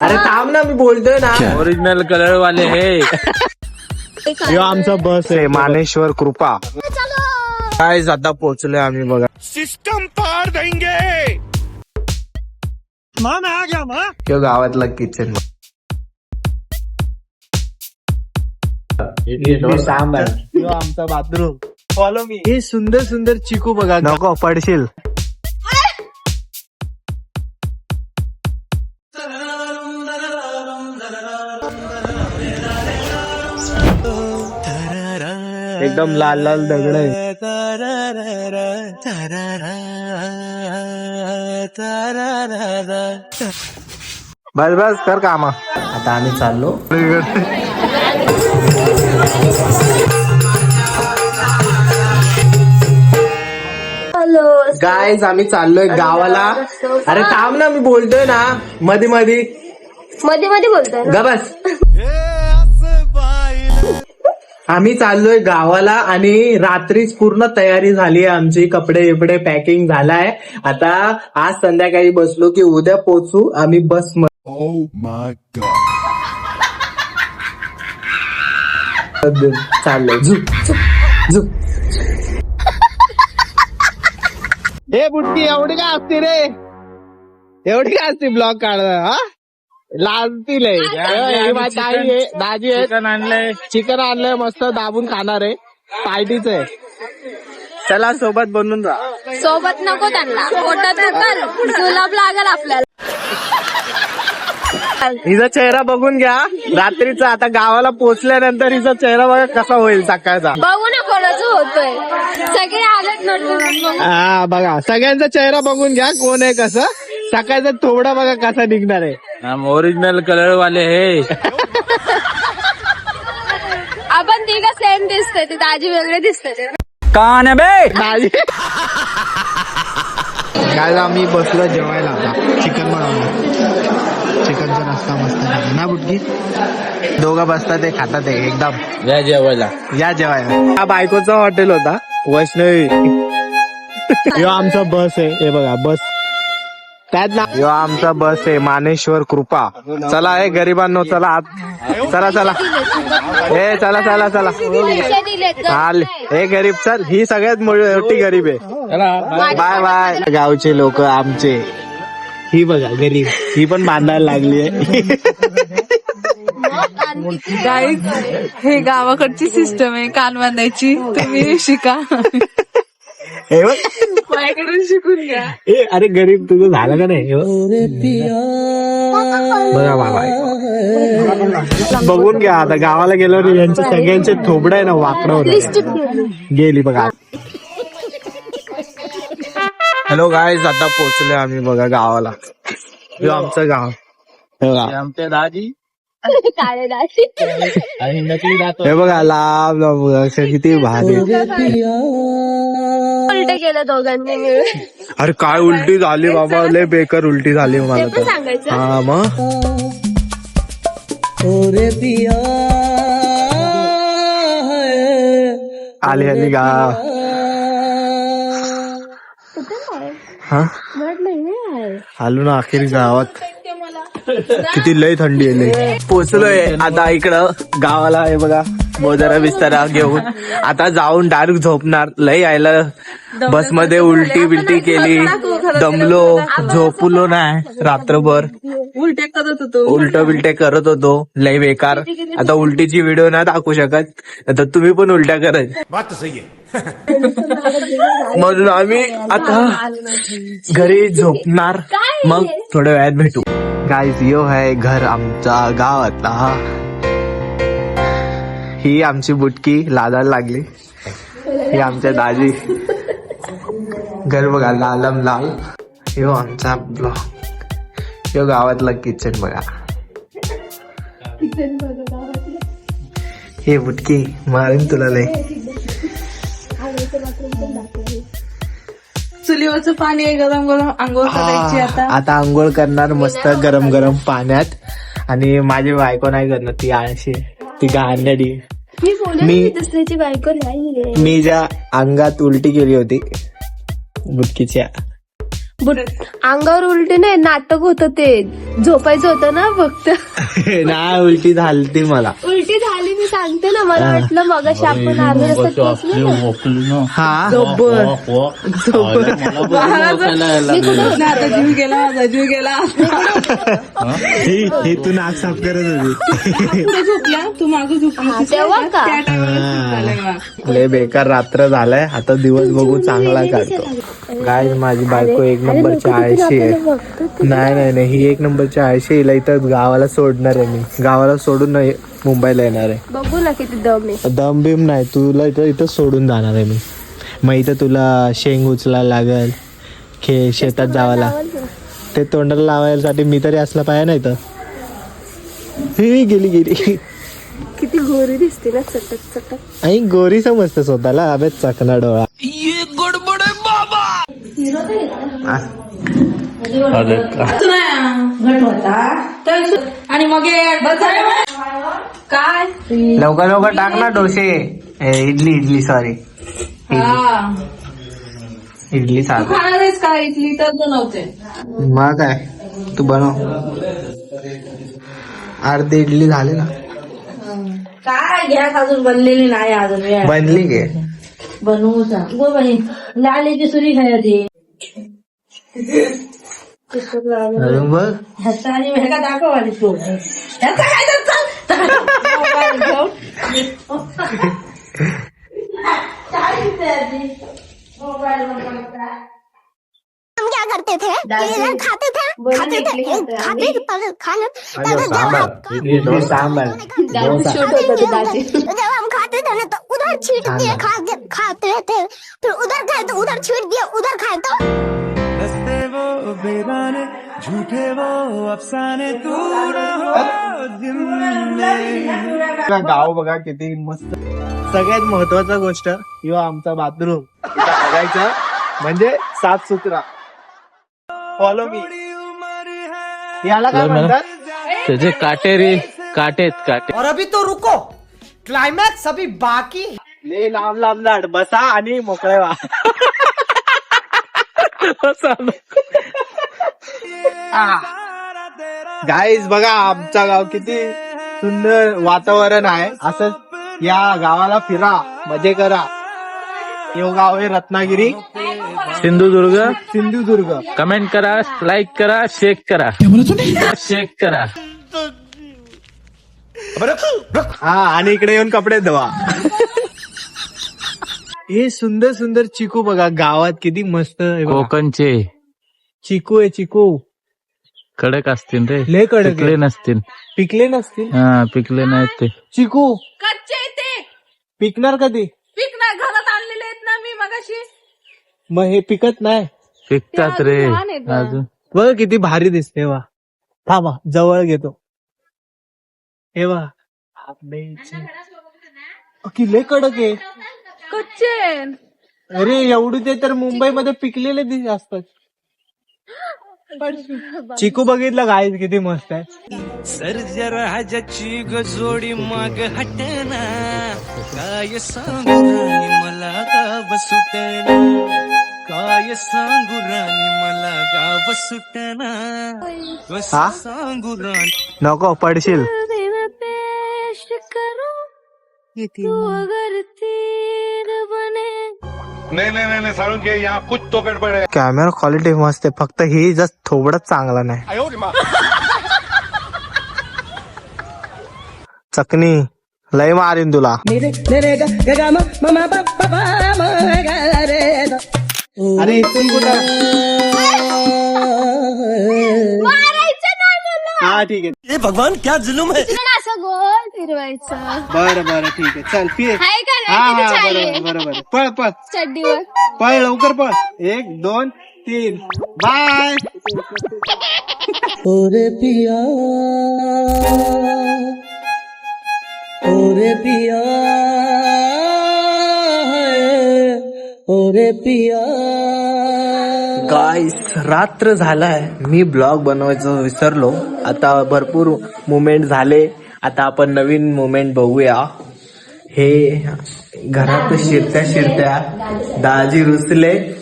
अरे थांब ना मी बोलतोय ना. ओरिजिनल कलर वाले है. यो आमचा बस आहे. मानेश्वर कृपा. काय आता पोहोचलोय आम्ही बघा. सिस्टम पार देंगे. माँ मैं आ गया माँ यो गावातला किचन यो आमचा. बाथरूम फॉलो मी हे सुंदर सुंदर चिकू बघा. नको पडशील. एकदम लाल लाल दगड आहे. बस बस कर काम. आता आम्ही चाललो. गायज आम्ही चाललोय गावाला. अरे थांब ना मी बोलतोय ना. मध्ये मध्ये मध्ये मध्ये बोलतोय ना. ग बस. आम्ही चाललोय गावाला आणि रात्रीच पूर्ण तयारी झाली आहे. आमची कपडे बिपडे पॅकिंग झालाय. आता आज संध्याकाळी बसलो की उद्या पोहोचू आम्ही बस Oh my god. चाललोय. झुक झुक झुक. हे बुट्टी एवढी काय असते रे? एवढी काय असते ब्लॉग काढ हा? लाजतील आई आहे दाजी आहे. चिकन आणलंय. चिकन आणलंय मस्त दाबून खाणार आहे. पार्टीच आहे. चला सोबत बनून राहा सोबत नको त्यांना. पोटात जुलाब लागल आपल्याला. हिचा चेहरा बघून घ्या. रात्रीचा आता गावाला पोहोचल्यानंतर हिचा चेहरा बघा कसा होईल सकाळचा. बघू ना कोणाचं होतोय. सगळे आलेत हा बघा. सगळ्यांचा चेहरा बघून घ्या कोण आहे कसं. सकाळचा थोडा बघा कसा निघणार आहे. हम ओरिजिनल कलर वाले है. आपण तिघं सेम दिसते ती दाजी वेगळे दिसते कौन है बे? नाही. काय आम्ही बसलो जेवायला आता. चिकन बनवलं. चिकनचा रस्ता मस्त झाला. ना बुटकी? दोघं बसतात ते खातात ते एकदम. या जेवायला. या जेवायला. हा बायकोचा हॉटेल होता वैष्णवी. यो आमचा बस आहे. हे बघा बस. त्यात ना यो आमचा बस आहे मानेश्वर कृपा. चला हे गरिबांनो चला आत चला चला. हे चला चला चला. चाल हे गरीब चल. ही सगळ्यात मोठी गरीब आहे. बाय बाय गावचे लोक आमचे. ही बघा गरीब. ही पण बांधायला लागली आहे. गाईज हे गावाकडची सिस्टम आहे कान बांधायची. तुम्ही शिका. माझ्याकडून शिकून घ्या. ए अरे गरीब तुझं झालं का नाही? हे बघ. बघा बाबा बघून घ्या आता गावाला गेल्यावर यांचे सगळ्यांचे थोबड आहे ना वाकडं होतं गेली बघा. हॅलो गायज आता पोहोचले आम्ही बघा गावाला. हे आमचं गाव. हे आमचे दाजी. हे बघा लांब लांब बघा, असं किती भारी. उलट केलं दोघांनी मिळून. अरे काय उलटी झाली बाबा लय बेकार उलटी झाली ते मला पण तर सांगायचं. हा मग? आली आली गा. हा? आलो ना अखेर गावात. किती लय थंडी आहे लय. पोचलोय आता इकडं. गावाला आहे बघा. बोजारा बिस्तारा घेऊन. आता जाऊन डायरेक्ट झोपणार. लय यायला बसमध्ये उलटी बिलटी केली. दमलो. झोपलो नाही रात्रभर. उलटे करत होतो. उलट बिलटे करत होतो. लय बेकार. आता उलटीची व्हिडिओ नाही दाखवू शकत. आता तुम्ही पण उलट्या करत बात तो सही है म्हणून आम्ही आता घरी झोपणार. मग थोड्या वेळात भेटू. गाईज यो आहे घर आमचा गावातला. ही आमची बुटकी लादायला लागली. ही आमच्या दाजी. घर बघा लालम लाल. यो आमचा ब्लॉग. यो गावातला किचन बघा. हे बुटकी मारेन तुला लय. चुलीवरचं पाणी आहे गरम गरम आंघोळ करायची आता. आता आंघोळ करणार मस्त गरम गरम पाण्यात. आणि माझी बायको नाही करणार ती आळशी. ती घाणेरडी मी बोलले मी- दुसऱ्याची बायको नाहीये. मी ज्या अंगात उलटी केली होती बुटकीच्या बुट अंगावर उलटे नाही नाटक होतं ते. झोपायचं होतं ना फक्त. नाही उलटी झालती मला. उलटी झाली मी सांगते ना मला वाटलं मगाशी आपण अर्ध्या रस्त्यात पोहोचलो ना. हा. मी कुठे होते? आता जीव गेला माझा जीव गेला. हे? तू नाक साफ करत होती. पुढे झोपला? तू मागं झोपला तेव्हा का? बेकार रात्र झालाय. आता दिवस बघू चांगला काढतो. काय माझी बायको एक नंबरची आळशी आहे. नाही नाही नाही ही एक नंबरची आळशी. हिला इथं गावाला सोडणार आहे मी. गावाला सोडून नाही मुंबईला येणार आहे. बघू ना किती दम आहे. दम बिम नाही. तुला इथं इथं सोडून जाणार आहे मी. मग इथं तुला शेंग उचलायला लागेल. खे शेतात जावं ते तोंडाला लावायसाठी मी तरी असला पाहिजे नाही तर ही गेली गेली. किती गोरी दिसते ना चटक चटक. आणि गोरी समजते स्वतःला. अबे चकना डोळा. आणि मग काय लवकर लवकर टाक ना डोसे. इडली इडली सॉरी इडली. साध. खाणार आहेस का इडली? तर बनवते मग काय? तू बनव. अर्धी इडली झाली ना. काय? गॅस अजून बनलेली नाही अजून. बनली गे बनवू लालीची सुरी खायची अजून बघ ह्याचा आणि ह्याचा दाखव तू ह्याचा काय. काय. हम करते थे. केला खाते थे. खाते थे खाते थे खाना तब जब सांबार शूट होतं हम खाते थे ना तो उधर छीट दिए खाते खाते थे फिर उधर खाए तो उधर छीट दिए उधर खाए तो गाव बघा किती मस्त. सगळ्यात महत्त्वाचा गोष्ट किंवा आमचा बाथरूम. बघायचं म्हणजे सात सुत्रा फॉलो मी याला काय म्हणतात? त्याचे काटे रे काटेत. काटे और अभी तो रुको. क्लाइमैक्स अभी बाकी है। ले लांब लांब झाड बसा आणि मोकळे व्हा. गाईज बघा आमचा गाव किती सुंदर वातावरण आहे. असंच या गावाला फिरा मजे करा. यो गाव आहे रत्नागिरी. सिंधुदुर्ग. सिंधुदुर्ग. कमेंट करा लाईक करा शेक करा. शेक करा. हा आणि इकडे येऊन कपडे धुवा. हे सुंदर सुंदर चिकू बघा गावात किती मस्त आहे बघा. कोकणचे. चिकू आहे चिकू. कडक असतील रे. लय कडक आहे. पिकले नसतील. पिकले नसतील? हा पिकले नाहीत ते. चिकू. कच्चे ते. पिकणार कधी पीक ना घरात आणलेले आहेत ना मी मगाशी. मग हे पिकत नाही. पिकतात रे. लहान आहेत ना. अजून. बघ किती भारी दिसते वा. थांबा जवळ घेतो. हे वा आंब्याची. कि लय कडक आहे. कच्चे अरे एवढी ते तर मुंबईमध्ये पिकलेले दिस असतात. चिकू बघितलं काय किती मस्त आहे. सर्जराजाची गजोडी माग हटना. काय सांगू राणी मला गाव सुटना. काय सांगू राणी मला गाव सुटना. हा? सांगू राणी? नको पडशील. करो? तू अगर तीर बने। नहीं नहीं नहीं, सारुण के यहाँ कुछ तो गड़बड़ है कॅमेरा क्वालिटी मस्त आहे फक्त हे जस्ट थोडंच चांगला नाही. चकनी लय मारीन तुला. अरे इथून कुठं? हा ठीक आहे. पण असं गोल फिरवायचं. बरं बरं ठीक आहे. चल फिर. हाय का हा नाही? हा किती छान आहे. बरोबर बरोबर पळ पळ. चड्डीवर. पळ लवकर पळ. एक दोन तीन. बाय. ओरे पिया. ओरे पिया. ओरे पिया. गाईस रात्र झालाय. मी ब्लॉग बनवायचं विसरलो. आता भरपूर मुमेंट झाले. आता आपण नवीन मुमेंट बघूया. हे घरात शिरत्या शिरत्या दाजी रुसले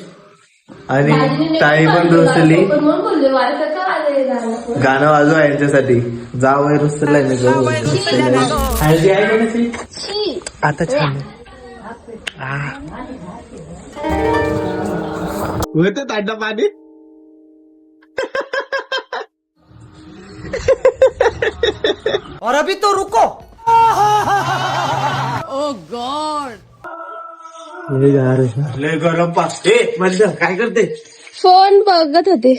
आणि ताई पण रुसली. गाणं वाजवा यांच्यासाठी. जा वय रुसलाय ना गं. रुसलाय. हळदी आहे? आता छान आहे. होतं तांडा पाणी और अभी तो रुको लय गरम पा ए बंद काय करते फोन बघत होते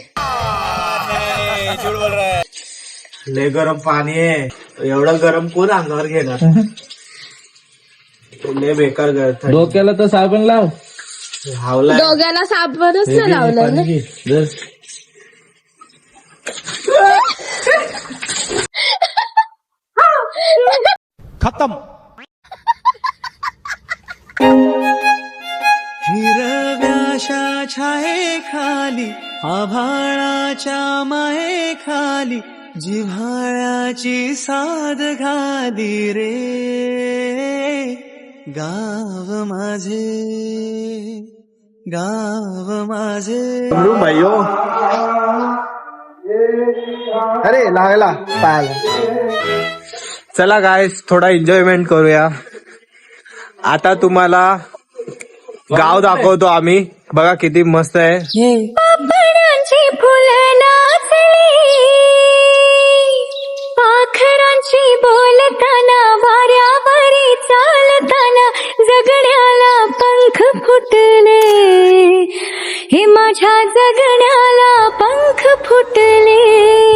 लय गरम पाणी आहे एवढं गरम कोण अंगावर घेणार लय बेकार डोक्याला तर साबण लाव हावला दोघांना साबणच नाही लावलं ना. जर हिरव्याशा छाये खाली आभाळाच्या माये खाली जिव्हाळ्याची साध घाली रे. गाव माझे गाव माझे. भाईयो अरे लागला. पायाला चला काय थोडा एन्जॉयमेंट करूया. आता तुम्हाला गाव दाखवतो आम्ही. बघा किती मस्त आहे. पापणांची फुलं नाचली. पाखरांची बोलताना पंख फुटले. हे माझ्या जगण्याला पंख फुटले.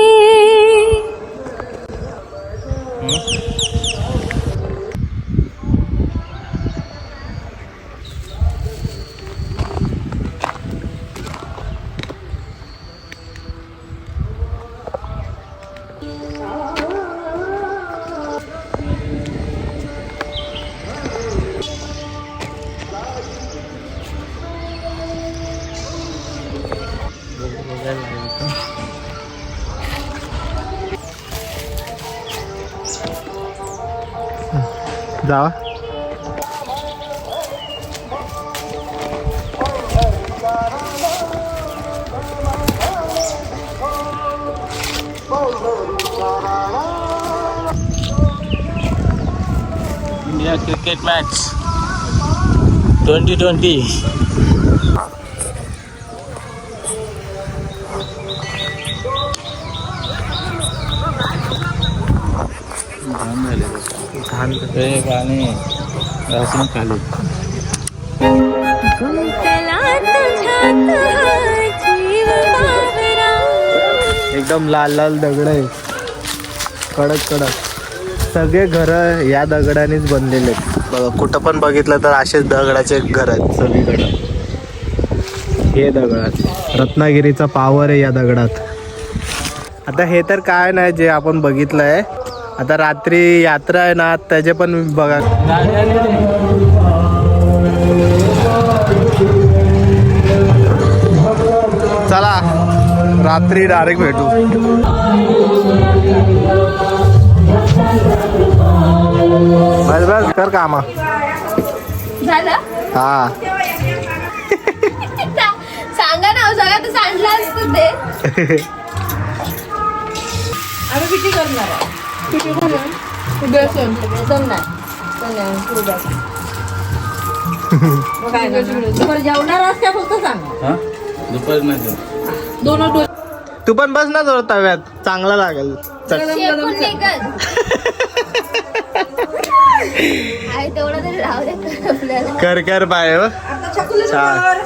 Да. India cricket match 2020 एकदम लाल लाल दगड आहे कडक कडक. सगळे घरं या दगडानेच बनलेले आहेत. बघा कुठं पण बघितलं तर असेच दगडाचे घर आहेत सगळीकडे. हे दगडात. रत्नागिरीचा पावर आहे या दगडात. आता हे तर काय नाही जे आपण बघितलं आहे आता रात्री यात्रा आहे ना त्याचे पण बघा. चला रात्री डायरेक्ट भेटू. बस बस कर काम. झालं? हा. सांगा ना सगळं तर सांडलं असतं ते. आम्ही किती करणार जेवणार फक्त सांगा दुपारी नाही दोन तू पण बस ना जवळ तव्यात. चांगला लागेल. चट- शेकून निघत आहे तेवढं तरी राहू दे आपल्याला. कर कर पाय हो. छान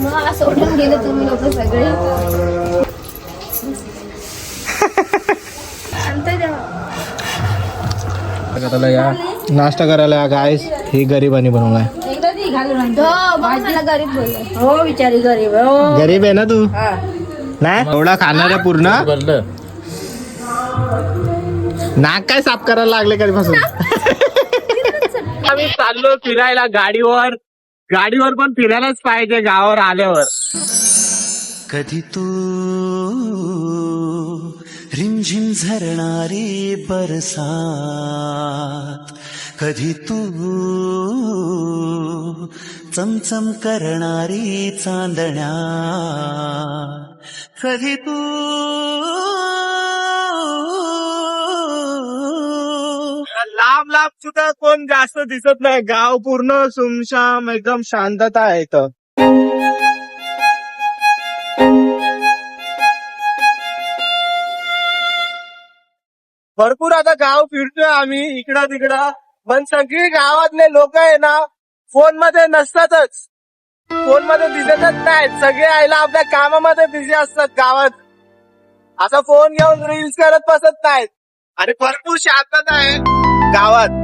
मग सोडून गेले तुम्ही लोक सगळे. जेव्हा या नाश्ता करायला या गायस ही गरीबानी बनवलाय. हो गरीब बोलले. हो बिचारी गरीब आहे, हो. गरीब आहे ना तू? हा. नाही एवढा खाणार आहे पूर्ण नाक काय साफ करायला लागले कधीपासून? आम्ही चाललो फिरायला गाडीवर. गाडीवर पण फिरायलाच पाहिजे गावावर आल्यावर. कधी तो रिमझिम झरणारी बरसात. कधी तू चमचम करणारी चांदण्या. कधी तू लांब लांब सुद्धा कोण जास्त दिसत नाही. गाव पूर्ण सुमशाम एकदम शांतता आहे इथं. भरपूर आता गाव फिरतोय आम्ही इकडं तिकडं पण सगळी गावातले लोक आहे ना फोनमध्ये नसतातच. फोनमध्ये दिसतच नाहीत. सगळे आईला आपल्या कामामध्ये बिझी असतात गावात. असा फोन घेऊन रील्स करत बसत नाहीत. आणि भरपूर शांतता आहे गावात.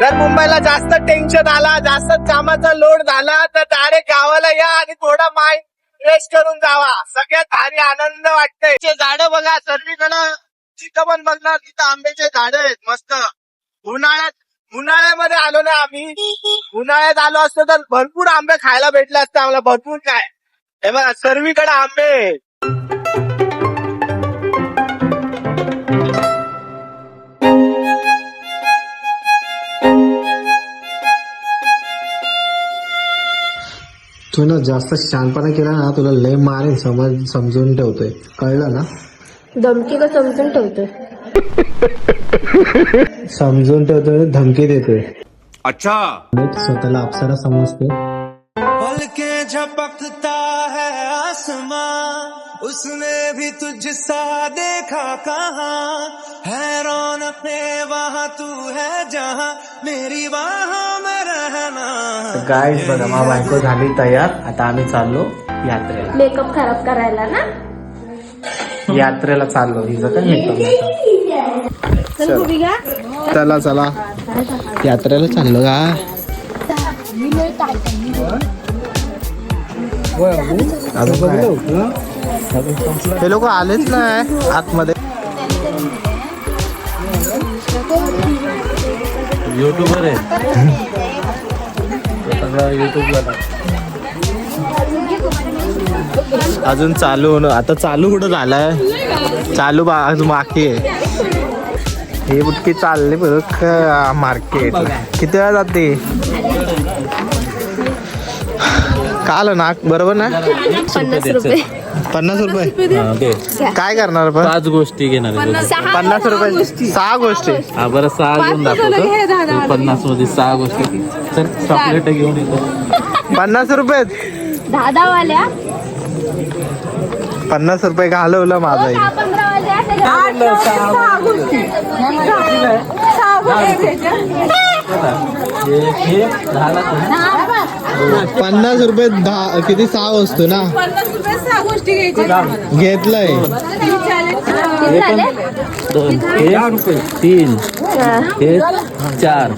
जर मुंबईला जास्त टेन्शन आला जास्त कामाचा लोड झाला तर डायरेक्ट गावाला या आणि थोडा माइंड फ्रेश करून जावा. सगळ्यात भारी आनंद वाटतंय. झाड झाडं बघा सर्वीकडं जिथं पण बघणार तिथं आंब्याचे झाड आहेत मस्त. उन्हाळ्यात उन्हाळ्यामध्ये आलो ना आम्ही. उन्हाळ्यात आलो असतो तर भरपूर आंबे खायला भेटले असते आम्हाला भरपूर काय. हे बघा सर्वीकडे आंबे आहेत. तू ना जास्त शहाणपणा केला ना तुला लय मारेन समज समजून ठेवतोय. कळलं ना? धमकी का समजून ठेवतोय? समजून ठेवतोय धमकी देतोय. अच्छा. स्वतःला अप्सरा समजते पल के झपकता है आसमां उसने भी तुझसा देखा कहाँ? है रौनक वहाँ तू है जहाँ? मेरी बाहों में रहना। गाईज बघा मा बायको झाली तयार. आता आम्ही चाललो यात्रेला. मेकअप खराब करायला ना? यात्रेला चाललो. हिचं काय मेकअप चल चला. चला यात्रेला चाललो का? हे लोक आलेच नाही आतमध्ये. युट्यूबर आहे. युट्यूबला अजून चालू होणं. आता चालू कुठं झालाय? चालू बा अजून बाकी आहे. हे बुटकी चालले बघ मार्केट. किती वेळा जाते? काल ना बरोबर ना? पन्नास रुपये. पन्नास रुपये? हा, दे. काय करणार पण पाच गोष्टी घेणार. पन्नास रुपये. सहा गोष्टी. हा बरं सहा घेऊन दाखवतो. पन्नासमध्ये सहा गोष्टी. चल चॉकलेट घेऊन येतो. पन्नास रुपये. पन्नास रुपये घालवलं माझा दहा पंधरा वाल्या एक हे. पन्नास रुपये दहा किती सहा वस्तू ना? पन्नास गोष्टी घ्यायच्या घेतलंय. दोन तीन हे. चार.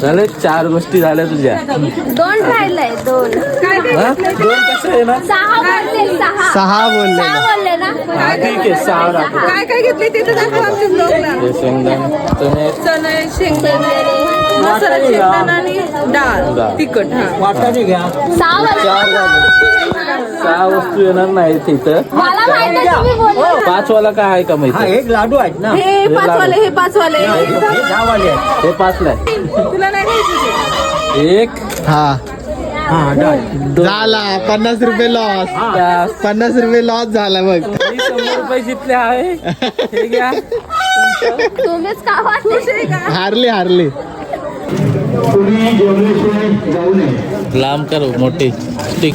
झाले? चार गोष्टी झाल्या तुझ्या. दोन राहिलंय दोन? दोन कसं आहे ना? सहा बोलले सहा. बोलले ना. ना? हा, ठीक आहे सहा दाखव काय काय घेतले ते तर दाखवा आमच्या ब्लॉगला हे शेंगदाणे चणे. चणे शेंगदाणे मसाला शेंगदाणा आणि डाळ. तिखट हा. सहा सहा वस्तू मला माहीत आहे तुम्ही बोलले पाच वाला काय आहे का माहिती? हे पाचवाले हे पाचवाले. हे पाचला आहे. तुला नाही घ्यायचं ते. एक. हा. झाला पन्नास रुपये लॉस. पन्नास रुपये लॉस झाला बघ. ही शंभर रुपये जितले आहे. हे घ्या. तुम्हीच का? वाटते हारली हारली. लांब करू मोठी. स्टिक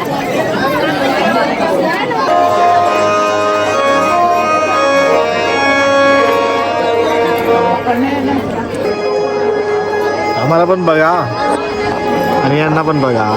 आम्हाला पण बघा. आणि यांना पण बघा.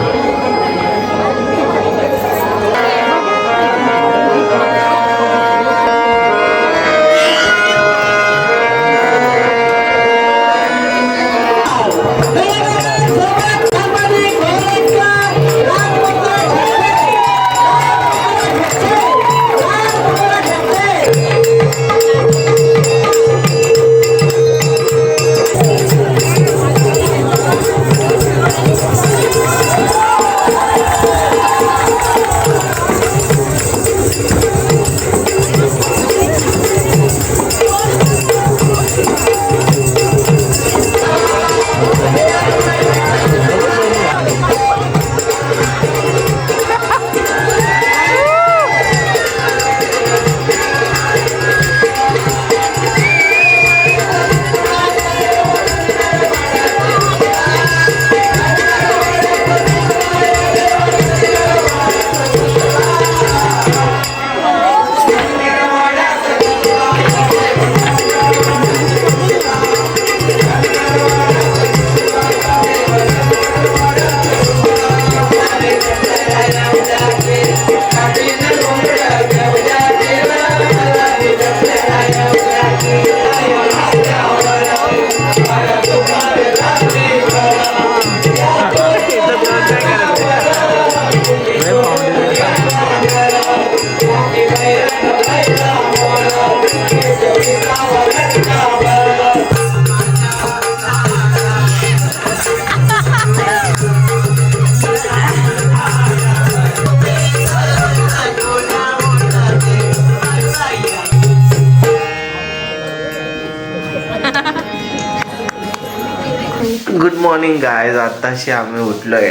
मॉर्निंग गाय आताशी आम्ही उठलोय.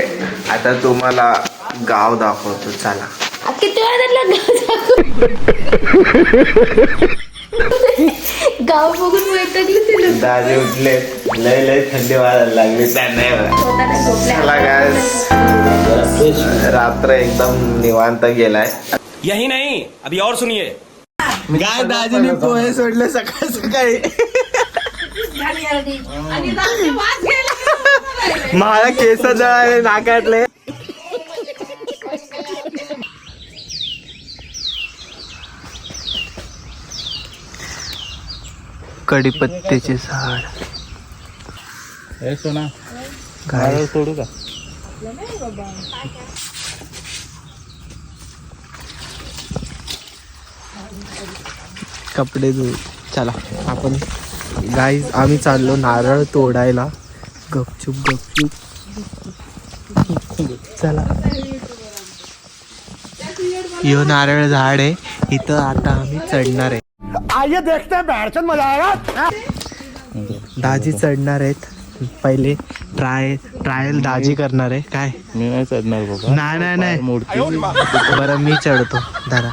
आता तुम्हाला गाव दाखवतो. चला. किती वेळा गाव बघून वैतागली दाजे उठले. लय लय थंडी वाजायला लागली. त्यांना रात्र एकदम निवांत गेलाय. यही नहीं. अभी और सुनिए. गाय दाजीने पोहे सोडले सकाळ सकाळी. मला केस जळाले नाकाटले कडीपत्त्याचे झाड हे सोना. गाय सोडू का? कपडे धु चला आपण गाईज आम्ही चाललो नारळ तोडायला. गपचूप गपचूप चला. यो नारळ झाड आहे. इथं आता आम्ही चढणार आहे. आइए देखते हैं बैठ मजा आएगा। दाजी चढणार आहेत. पहिले ट्राय ट्रायल दाजी करणार आहे. काय? मी नाही चढणार बाबा. नाही नाही नाही. मूर्ती बरं मी चढतो. धरा.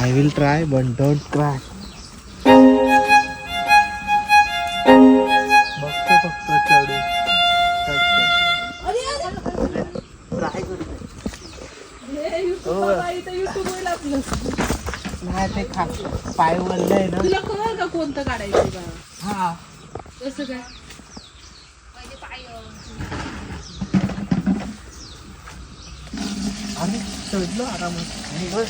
I will try but don't try नाही ते खा. पाय वरलंय ना. तुला कळलं का कोणतं काढायचं बा? हा. कसं काय? आम्ही चढलो आरामात. आणि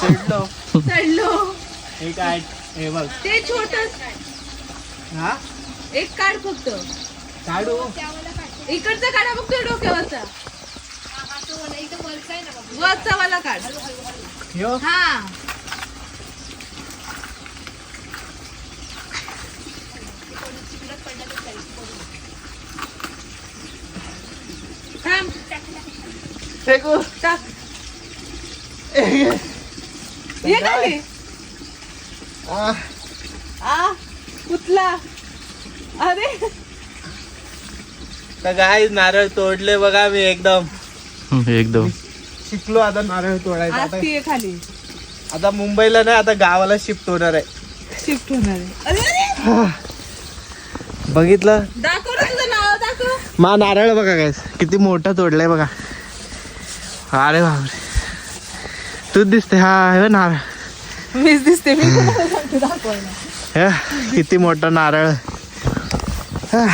चढलो. चढलो. हे काय? हे बघ. ते छोट हा? एक काढ फक्त. काढू. इकडचा काढा फक्त डोक्यावरचा. वरचा वाला काढ. यो. हा. फेकू. टाक. आ, आ कुठला? अरे. तर काय नारळ तोडले बघा मी एकदम. एकदम. शिकलो आता नारळ तोडायचं आज आता आहे खाली. आता मुंबईला नाही आता गावाला शिफ्ट होणार आहे. शिफ्ट होणार आहे. अरे अरे! बघितलं? दाखव ना तुझं नाव दाखव. मा नारळ बघा काय किती मोठं तोडलंय बघा. अरे बापरे. तूच दिसते. हा हे नारळ. मीच दिसते. मी सांगते हे, किती मोठं नारळ. हा.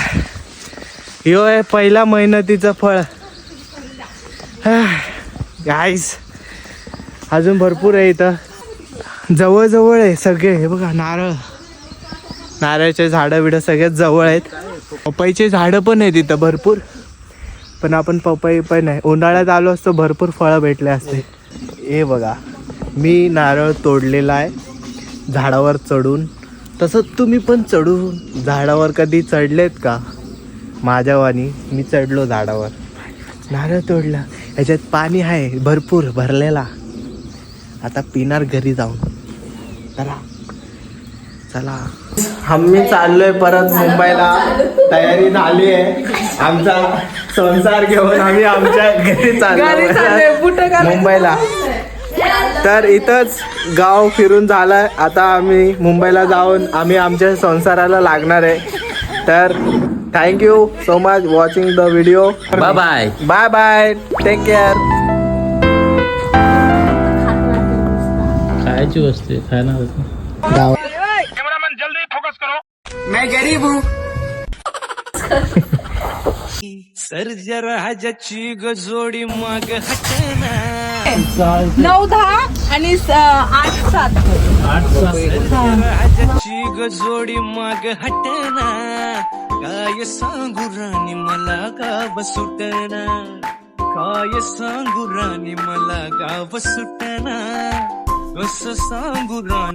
ह्यो आहे पहिला मेहनतीचं फळ. गाईस अजून भरपूर आहे इथं. जवळ आहे सगळे. हे बघा नारळ. नारळाचे झाडं बिडं सगळ्यात जवळ आहेत. पपईचे झाडं पण आहेत इथं भरपूर. पण आपण पपई पण आहे. उन्हाळ्यात आलो असतो भरपूर फळं भेटले असते. हे बघा मी नारळ तोडलेला आहे. झाडावर चढून. तसंच तुम्ही पण चढून झाडावर कधी चढलेत का? माझ्यावानी मी चढलो झाडावर. नारळ तोडला. ह्याच्यात पाणी आहे भरपूर भरलेला. आता पिणार घरी जाऊन. चला. चला. आम्ही चाललोय परत मुंबईला. तयारी झाली आहे. आमचा संसार घेऊन आम्ही आमच्या घरी चाललो मुंबईला. तर इथंच गाव फिरून झालंय. आता आम्ही मुंबईला जाऊन आम्ही आमच्या संसाराला लागणार आहे. तर thank you so much watching the video bye bye bye bye take care खायची वस्तू आहे खायला गाव सर्जर हजाची गजोडी माग हटना. नऊ दहा आणि स- आठ सात. हजाची गजोडी माग हटना. काय सांगू राणी मला गाव सुटना काय सांगू राणी मला गाव सुटना कस सांगू राणी